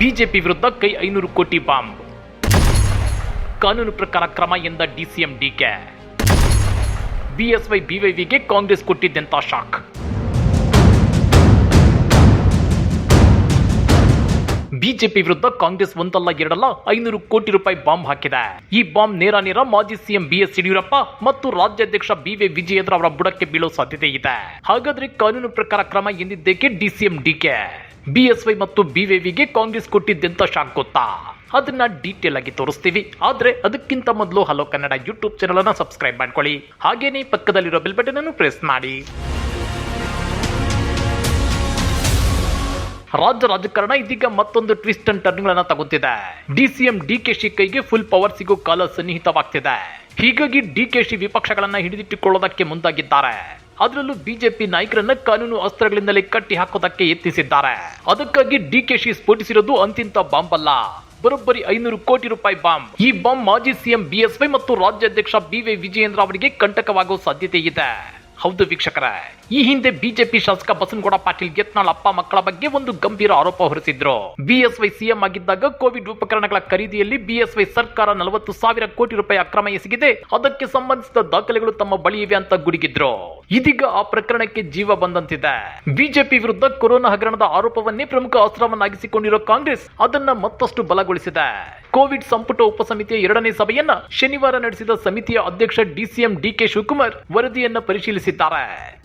BJP ವಿರುದ್ಧ ಕೈ ಐನೂರು ಕೋಟಿ ಬಾಂಬ್. ಕಾನೂನು ಪ್ರಕಾರ ಕ್ರಮ ಎಂದ ಡಿಸಿಎಂ ಡಿಕೆ. ಬಿಎಸ್ವೈ ಬಿವೈವಿಗೆ ಕಾಂಗ್ರೆಸ್ ಕೊಟ್ಟಿದ್ದೆಂತ ಶಾಕ್. ಬಿಜೆಪಿ ವಿರುದ್ಧ ಕಾಂಗ್ರೆಸ್ ಒಂದಲ್ಲ ಎರಡಲ್ಲ ಐನೂರು ಕೋಟಿ ರೂಪಾಯಿ ಬಾಂಬ್ ಹಾಕಿದೆ. ಈ ಬಾಂಬ್ ನೇರ ನೇರ ಮಾಜಿ ಸಿಎಂ ಬಿಎಸ್ ಯಡಿಯೂರಪ್ಪ ಮತ್ತು ರಾಜ್ಯಾಧ್ಯಕ್ಷ ಬಿವೈ ವಿಜಯೇಂದ್ರ ಅವರ ಬುಡಕ್ಕೆ ಬೀಳೋ ಸಾಧ್ಯತೆ ಇದೆ. ಹಾಗಾದ್ರೆ ಕಾನೂನು ಪ್ರಕಾರ ಕ್ರಮ ಎಂದಿದ್ದಕ್ಕೆ ಡಿಸಿಎಂ ಡಿಕೆ. ಬಿಎಸ್ವೈ ಮತ್ತು ಬಿವಿವಿಗೆ ಕಾಂಗ್ರೆಸ್ ಕೊಟ್ಟಿದ್ದಂತ ಶಾಕ್ ಗೊತ್ತಾ ಅದನ್ನ ಡೀಟೇಲ್ ಆಗಿ ತೋರಿಸ್ತೀವಿ. ಆದ್ರೆ ಅದಕ್ಕಿಂತ ಮೊದಲು ಹಲೋ ಕನ್ನಡ ಯೂಟ್ಯೂಬ್ ಚಾನಲ್ ಅನ್ನ ಸಬ್ಸ್ಕ್ರೈಬ್ ಮಾಡ್ಕೊಳ್ಳಿ. ಹಾಗೇನೇ ಪಕ್ಕದಲ್ಲಿರೋ ಬೆಲ್ ಬಟನ್ ಅನ್ನು ಪ್ರೆಸ್ ಮಾಡಿ. ರಾಜ್ಯ ರಾಜಕಾರಣ ಇದೀಗ ಮತ್ತೊಂದು ಟ್ವಿಸ್ಟ್ ಅಂಡ್ ಟರ್ನ್ ಗಳನ್ನ ತಗುತ್ತಿದೆ ಡಿಸಿಎಂ ಶಿ ಕೈಗೆ ಫುಲ್ ಪವರ್ ಸಿಗೋ ಕಾಲ ಸನ್ನಿಹಿತವಾಗ್ತಿದೆ. ಹೀಗಾಗಿ ಡಿ ಕೆ ಶಿ ವಿಪಕ್ಷಗಳನ್ನ ಹಿಡಿದಿಟ್ಟುಕೊಳ್ಳೋದಕ್ಕೆ ಮುಂದಾಗಿದ್ದಾರೆ. ಅದರಲ್ಲೂ ಬಿಜೆಪಿ ನಾಯಕರನ್ನ ಕಾನೂನು ಅಸ್ತ್ರಗಳಿಂದಲೇ ಕಟ್ಟಿ ಹಾಕೋದಕ್ಕೆ ಯತ್ನಿಸಿದ್ದಾರೆ. ಅದಕ್ಕಾಗಿ ಡಿಕೆಶಿ ಸ್ಫೋಟಿಸಿರೋದು ಅಂತಿಂತ ಬಾಂಬ್ ಅಲ್ಲ ಬರೋಬ್ಬರಿ ಐನೂರು ಕೋಟಿ ರೂಪಾಯಿ ಬಾಂಬ್. ಈ ಬಾಂಬ್ ಮಾಜಿ ಸಿಎಂ ಬಿಎಸ್ವೈ ಮತ್ತು ರಾಜ್ಯಾಧ್ಯಕ್ಷ ಬಿವಿ ವಿಜಯೇಂದ್ರ ಅವರಿಗೆ ಕಂಟಕವಾಗುವ ಸಾಧ್ಯತೆ ಇದೆ. ಹೌದು ವೀಕ್ಷಕರೇ, ಈ ಹಿಂದೆ ಬಿಜೆಪಿ ಶಾಸಕ ಬಸನಗೌಡ ಪಾಟೀಲ್ ಗೆತ್ನಾಳ್ ಅಪ್ಪ ಮಕ್ಕಳ ಬಗ್ಗೆ ಒಂದು ಗಂಭೀರ ಆರೋಪ ಹೊರಿಸಿದ್ರು. ಬಿಎಸ್ವೈ ಸಿಎಂ ಆಗಿದ್ದಾಗ ಕೋವಿಡ್ ಉಪಕರಣಗಳ ಖರೀದಿಯಲ್ಲಿ ಬಿಎಸ್ವೈ ಸರ್ಕಾರ ನಲವತ್ತು ಸಾವಿರ ಕೋಟಿ ರೂಪಾಯಿ ಅಕ್ರಮ ಎಸಗಿದೆ, ಅದಕ್ಕೆ ಸಂಬಂಧಿಸಿದ ದಾಖಲೆಗಳು ತಮ್ಮ ಬಳಿ ಇವೆ ಅಂತ ಗುಡುಗಿದ್ರು. ಇದೀಗ ಆ ಪ್ರಕರಣಕ್ಕೆ ಜೀವ ಬಂದಂತಿದೆ. ಬಿಜೆಪಿ ವಿರುದ್ಧ ಕೊರೋನಾ ಹಗರಣದ ಆರೋಪವನ್ನೇ ಪ್ರಮುಖ ಅಸ್ತ್ರವನ್ನಾಗಿಸಿಕೊಂಡಿರುವ ಕಾಂಗ್ರೆಸ್ ಅದನ್ನ ಮತ್ತಷ್ಟು ಬಲಗೊಳಿಸಿದೆ. ಕೋವಿಡ್ ಸಂಪುಟ ಉಪಸಮಿತಿಯ ಎರಡನೇ ಸಭೆಯನ್ನ ಶನಿವಾರ ನಡೆಸಿದ ಸಮಿತಿಯ ಅಧ್ಯಕ್ಷ ಡಿಸಿಎಂ ಡಿಕೆ ಶಿವಕುಮಾರ್ ವರದಿಯನ್ನ ಪರಿಶೀಲಿಸಿದ್ದಾರೆ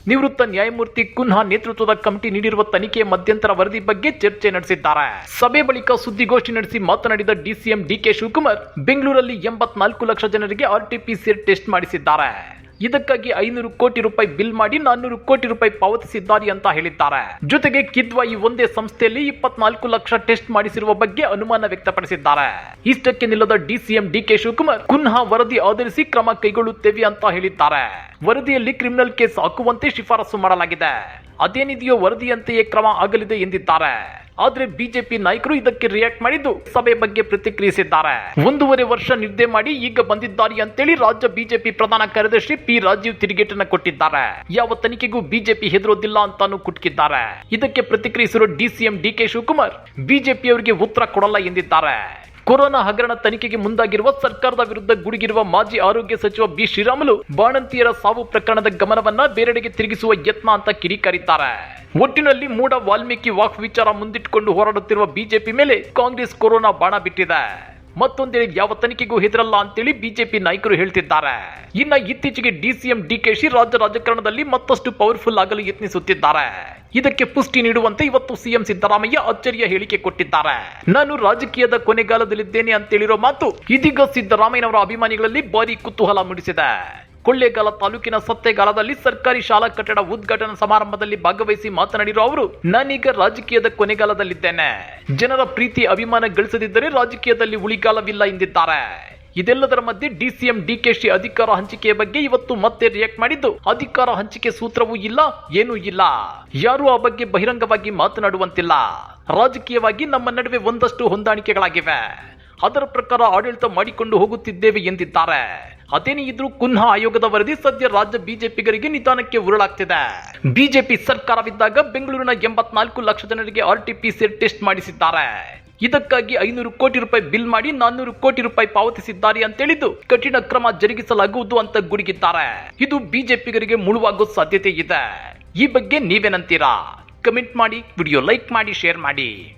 ನಿವೃತ್ತ ನ್ಯಾಯಮೂರ್ತಿ ಕುನ್ಹಾ ನೇತೃತ್ವದ ಕಮಿಟಿ ನೀಡಿರುವ ತನಿಖೆಯ ಮಧ್ಯಂತರ ವರದಿ ಬಗ್ಗೆ ಚರ್ಚೆ ನಡೆಸಿದ್ದಾರೆ. ಸಭೆ ಬಳಿಕ ಸುದ್ದಿಗೋಷ್ಠಿ ನಡೆಸಿ ಮಾತನಾಡಿದ ಡಿಸಿಎಂ ಡಿಕೆ ಶಿವಕುಮಾರ್, ಬೆಂಗಳೂರಲ್ಲಿ ಎಂಬತ್ನಾಲ್ಕು ಲಕ್ಷ ಜನರಿಗೆ ಆರ್ಟಿಪಿಸಿಆರ್ ಟೆಸ್ಟ್ ಮಾಡಿಸಿದ್ದಾರೆ. ಇದಕ್ಕಾಗಿ ಐನೂರು ಕೋಟಿ ರೂಪಾಯಿ ಬಿಲ್ ಮಾಡಿ ನಾನ್ನೂರು ಕೋಟಿ ರೂಪಾಯಿ ಪಾವತಿಸಿದ್ದಾರೆ ಅಂತ ಹೇಳಿದ್ದಾರೆ. ಜೊತೆಗೆ ಕಿದ್ವಾ ಈ ಒಂದೇ ಸಂಸ್ಥೆಯಲ್ಲಿ ಇಪ್ಪತ್ನಾಲ್ಕು ಲಕ್ಷ ಟೆಸ್ಟ್ ಮಾಡಿಸಿರುವ ಬಗ್ಗೆ ಅನುಮಾನ ವ್ಯಕ್ತಪಡಿಸಿದ್ದಾರೆ. ಇಷ್ಟಕ್ಕೆ ನಿಲ್ಲದ ಡಿಸಿಎಂ ಡಿಕೆ ಶಿವಕುಮಾರ್, ಕುನ್ಹಾ ವರದಿ ಆಧರಿಸಿ ಕ್ರಮ ಕೈಗೊಳ್ಳುತ್ತೇವೆ ಅಂತ ಹೇಳಿದ್ದಾರೆ. ವರದಿಯಲ್ಲಿ ಕ್ರಿಮಿನಲ್ ಕೇಸ್ ಹಾಕುವಂತೆ ಶಿಫಾರಸು ಮಾಡಲಾಗಿದೆ. ಅದೇನಿದೆಯೋ ವರದಿಯಂತೆಯೇ ಕ್ರಮ ಆಗಲಿದೆ ಎಂದಿದ್ದಾರೆ. ಆದ್ರೆ ಬಿಜೆಪಿ ನಾಯಕರು ಇದಕ್ಕೆ ರಿಯಾಕ್ಟ್ ಮಾಡಿದ್ದು ಸಭೆ ಬಗ್ಗೆ ಪ್ರತಿಕ್ರಿಯಿಸಿದ್ದಾರೆ. ಒಂದೂವರೆ ವರ್ಷ ನಿದ್ದೆ ಮಾಡಿ ಈಗ ಬಂದಿದ್ದಾರೆ ಅಂತೇಳಿ ರಾಜ್ಯ ಬಿಜೆಪಿ ಪ್ರಧಾನ ಕಾರ್ಯದರ್ಶಿ ಪಿ ರಾಜೀವ್ ತಿರುಗೇಟನ್ನ ಕೊಟ್ಟಿದ್ದಾರೆ. ಯಾವ ತನಿಖೆಗೂ ಬಿಜೆಪಿ ಹೆದರೋದಿಲ್ಲ ಅಂತಾನು ಕುಟ್ಕಿದ್ದಾರೆ. ಇದಕ್ಕೆ ಪ್ರತಿಕ್ರಿಯಿಸಿರುವ ಡಿಸಿಎಂ ಡಿಕೆ ಶಿವಕುಮಾರ್, ಬಿಜೆಪಿಯವರಿಗೆ ಉತ್ತರ ಕೊಡಲ್ಲ ಎಂದಿದ್ದಾರೆ. ಕೊರೋನಾ ಹಗರಣ ತನಿಖೆಗೆ ಮುಂದಾಗಿರುವ ಸರ್ಕಾರದ ವಿರುದ್ಧ ಗುಡುಗಿರುವ ಮಾಜಿ ಆರೋಗ್ಯ ಸಚಿವ ಬಿ ಶ್ರೀರಾಮುಲು ಬಾಣಂತಿಯರ ಸಾವು ಪ್ರಕರಣದ ಗಮನವನ್ನ ಬೇರೆಡೆಗೆ ತಿರುಗಿಸುವ ಯತ್ನ ಅಂತ ಕಿಡಿಕಾರಿದ್ದಾರೆ. ಒಟ್ಟಿನಲ್ಲಿ ಮೂಡ ವಾಲ್ಮೀಕಿ ವಾಕ್ ವಿಚಾರ ಮುಂದಿಟ್ಟುಕೊಂಡು ಹೋರಾಡುತ್ತಿರುವ ಬಿಜೆಪಿ ಮೇಲೆ ಕಾಂಗ್ರೆಸ್ ಕೊರೋನಾ ಬಾಣ ಬಿಟ್ಟಿದೆ. ಮತ್ತೊಂದೆಡೆ ಯಾವ ತನಿಖೆಗೂ ಹೆದರಲ್ಲ ಅಂತೇಳಿ ಬಿಜೆಪಿ ನಾಯಕರು ಹೇಳ್ತಿದ್ದಾರೆ. ಇನ್ನ ಇತ್ತೀಚೆಗೆ ಡಿಸಿಎಂ ಡಿಕೆಶಿ ರಾಜ್ಯ ರಾಜಕಾರಣದಲ್ಲಿ ಮತ್ತಷ್ಟು ಪವರ್ಫುಲ್ ಆಗಲು ಯತ್ನಿಸುತ್ತಿದ್ದಾರೆ. ಇದಕ್ಕೆ ಪುಷ್ಟಿ ನೀಡುವಂತೆ ಇವತ್ತು ಸಿಎಂ ಸಿದ್ದರಾಮಯ್ಯ ಅಚ್ಚರಿಯ ಹೇಳಿಕೆ ಕೊಟ್ಟಿದ್ದಾರೆ. ನಾನು ರಾಜಕೀಯದ ಕೊನೆಗಾಲದಲ್ಲಿದ್ದೇನೆ ಅಂತೇಳಿರೋ ಮಾತು ಇದೀಗ ಸಿದ್ದರಾಮಯ್ಯನವರ ಅಭಿಮಾನಿಗಳಲ್ಲಿ ಭಾರಿ ಕುತೂಹಲ ಮೂಡಿಸಿದೆ. ಕೊಳ್ಳೇಗಾಲ ತಾಲೂಕಿನ ಸತ್ತೆಗಾಲದಲ್ಲಿ ಸರ್ಕಾರಿ ಶಾಲಾ ಕಟ್ಟಡ ಉದ್ಘಾಟನಾ ಸಮಾರಂಭದಲ್ಲಿ ಭಾಗವಹಿಸಿ ಮಾತನಾಡಿರುವ ಅವರು, ನಾನೀಗ ರಾಜಕೀಯದ ಕೊನೆಗಾಲದಲ್ಲಿದ್ದೇನೆ. ಜನರ ಪ್ರೀತಿ, ಅಭಿಮಾನ ಗಳಿಸದಿದ್ದರೆ ರಾಜಕೀಯದಲ್ಲಿ ಉಳಿಗಾಲವಿಲ್ಲ ಎಂದಿದ್ದಾರೆ. ಇದೆಲ್ಲದರ ಮಧ್ಯೆ ಡಿಸಿಎಂ, ಡಿಕೆಶಿ ಅಧಿಕಾರ ಹಂಚಿಕೆಯ ಬಗ್ಗೆ ಇವತ್ತು ಮತ್ತೆ ರಿಯಾಕ್ಟ್ ಮಾಡಿದ್ದು, ಅಧಿಕಾರ ಹಂಚಿಕೆ ಸೂತ್ರವೂ ಇಲ್ಲ, ಏನೂ ಇಲ್ಲ. ಯಾರೂ ಆ ಬಗ್ಗೆ ಬಹಿರಂಗವಾಗಿ ಮಾತನಾಡುವಂತಿಲ್ಲ. ರಾಜಕೀಯವಾಗಿ ನಮ್ಮ ನಡುವೆ ಒಂದಷ್ಟು ಹೊಂದಾಣಿಕೆಗಳಾಗಿವೆ. ಅದರ ಪ್ರಕಾರ ಆಡಳಿತ ಮಾಡಿಕೊಂಡು ಹೋಗುತ್ತಿದ್ದೇವೆ ಎಂದಿದ್ದಾರೆ. ಅದೇನೇ ಇದ್ರೂ ಕುನ್ಹಾ ಆಯೋಗದ ವರದಿ ಸದ್ಯ ರಾಜ್ಯ ಬಿಜೆಪಿಗರಿಗೆ ನಿಧಾನಕ್ಕೆ ಉರುಳಾಗ್ತಿದೆ. ಬಿಜೆಪಿ ಸರ್ಕಾರವಿದ್ದಾಗ ಬೆಂಗಳೂರಿನ ಎಂಬತ್ನಾಲ್ಕು ಲಕ್ಷ ಜನರಿಗೆ ಆರ್ ಆರ್ಟಿಪಿಸಿಆರ್ ಟೆಸ್ಟ್ ಮಾಡಿಸಿದ್ದಾರೆ. ಇದಕ್ಕಾಗಿ ಐನೂರು ಕೋಟಿ ರೂಪಾಯಿ ಬಿಲ್ ಮಾಡಿ ನಾನ್ನೂರು ಕೋಟಿ ರೂಪಾಯಿ ಪಾವತಿಸಿದ್ದಾರೆ ಅಂತೇಳಿದ್ದು ಕಠಿಣ ಕ್ರಮ ಜರುಗಿಸಲಾಗುವುದು ಅಂತ ಗುಡುಗಿದ್ದಾರೆ. ಇದು ಬಿಜೆಪಿಗರಿಗೆ ಮುಳುವಾಗೋ ಸಾಧ್ಯತೆ ಇದೆ. ಈ ಬಗ್ಗೆ ನೀವೇನಂತೀರಾ? ಕಮೆಂಟ್ ಮಾಡಿ, ವಿಡಿಯೋ ಲೈಕ್ ಮಾಡಿ, ಶೇರ್ ಮಾಡಿ.